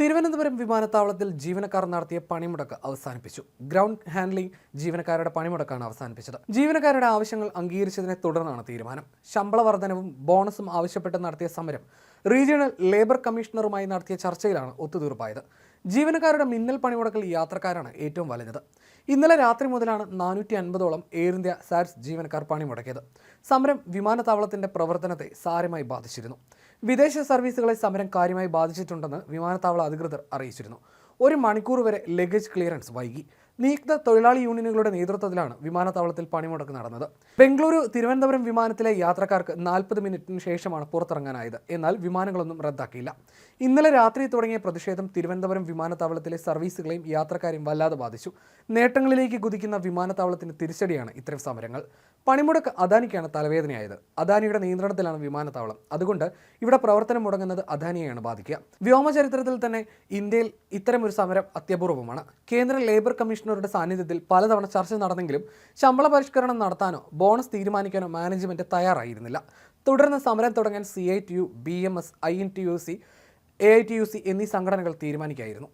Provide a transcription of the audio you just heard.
തിരുവനന്തപുരം വിമാനത്താവളത്തിൽ ജീവനക്കാർ നടത്തിയ പണിമുടക്ക് അവസാനിപ്പിച്ചു. ഗ്രൗണ്ട് ഹാൻഡ്ലിംഗ് ജീവനക്കാരുടെ പണിമുടക്കാണ് അവസാനിപ്പിച്ചത്. ജീവനക്കാരുടെ ആവശ്യങ്ങൾ അംഗീകരിച്ചതിനെ തുടർന്നാണ് തീരുമാനം. ശമ്പള വർധനവും ബോണസും ആവശ്യപ്പെട്ട് നടത്തിയ സമരം റീജിയണൽ ലേബർ കമ്മീഷണറുമായി നടത്തിയ ചർച്ചയിലാണ് ഒത്തുതീർപ്പായത്. ജീവനക്കാരുടെ മിന്നൽ പണിമുടക്കൽ യാത്രക്കാരാണ് ഏറ്റവും വലഞ്ഞത് ഇന്നലെ രാത്രി മുതലാണ് നാനൂറ്റി അൻപതോളം എയർ ഇന്ത്യ സാറ്റ്സ് ജീവനക്കാർ പണിമുടക്കിയത്. സമരം വിമാനത്താവളത്തിന്റെ പ്രവർത്തനത്തെ സാരമായി ബാധിച്ചിരുന്നു. വിദേശ സർവീസുകളെ സമരം കാര്യമായി ബാധിച്ചിട്ടുണ്ടെന്ന് വിമാനത്താവള അധികൃതർ അറിയിച്ചിരുന്നു. ഒരു മണിക്കൂർ വരെ ലഗേജ് ക്ലിയറൻസ് വൈകി. നിയുക്ത തൊഴിലാളി യൂണിയനുകളുടെ നേതൃത്വത്തിലാണ് വിമാനത്താവളത്തിൽ പണിമുടക്ക് നടന്നത്. ബംഗളൂരു തിരുവനന്തപുരം വിമാനത്തിലെ യാത്രക്കാർക്ക് നാൽപ്പത് മിനിറ്റിന് ശേഷമാണ് പുറത്തിറങ്ങാനായത്. എന്നാൽ വിമാനങ്ങളൊന്നും റദ്ദാക്കിയില്ല. ഇന്നലെ രാത്രി തുടങ്ങിയ പ്രതിഷേധം തിരുവനന്തപുരം വിമാനത്താവളത്തിലെ സർവീസുകളെയും യാത്രക്കാരെയും വല്ലാതെ ബാധിച്ചു. നേട്ടങ്ങളിലേക്ക് കുതിക്കുന്ന വിമാനത്താവളത്തിന് തിരിച്ചടിയാണ് ഇത്തരം സമരങ്ങൾ. പണിമുടക്ക് അദാനിക്കാണ് തലവേദനയായത്. അദാനിയുടെ നിയന്ത്രണത്തിലാണ് വിമാനത്താവളം. അതുകൊണ്ട് ഇവിടെ പ്രവർത്തനം മുടങ്ങുന്നത് അദാനിയെയാണ് ബാധിക്കുക. വ്യോമ ചരിത്രത്തിൽ തന്നെ ഇന്ത്യയിൽ ഇത്തരമൊരു സമരം അത്യപൂർവമാണ്. കേന്ദ്ര ലേബർ കമ്മീഷണറുടെ സാന്നിധ്യത്തിൽ പലതവണ ചർച്ച നടന്നെങ്കിലും ശമ്പള പരിഷ്കരണം നടത്താനോ ബോണസ് തീരുമാനിക്കാനോ മാനേജ്മെന്റ് തയ്യാറായിരുന്നില്ല. തുടർന്ന് സമരം തുടങ്ങാൻ C I T U B M S I N T U C A I T U C എന്നീ സംഘടനകൾ തീരുമാനിക്കുകയായിരുന്നു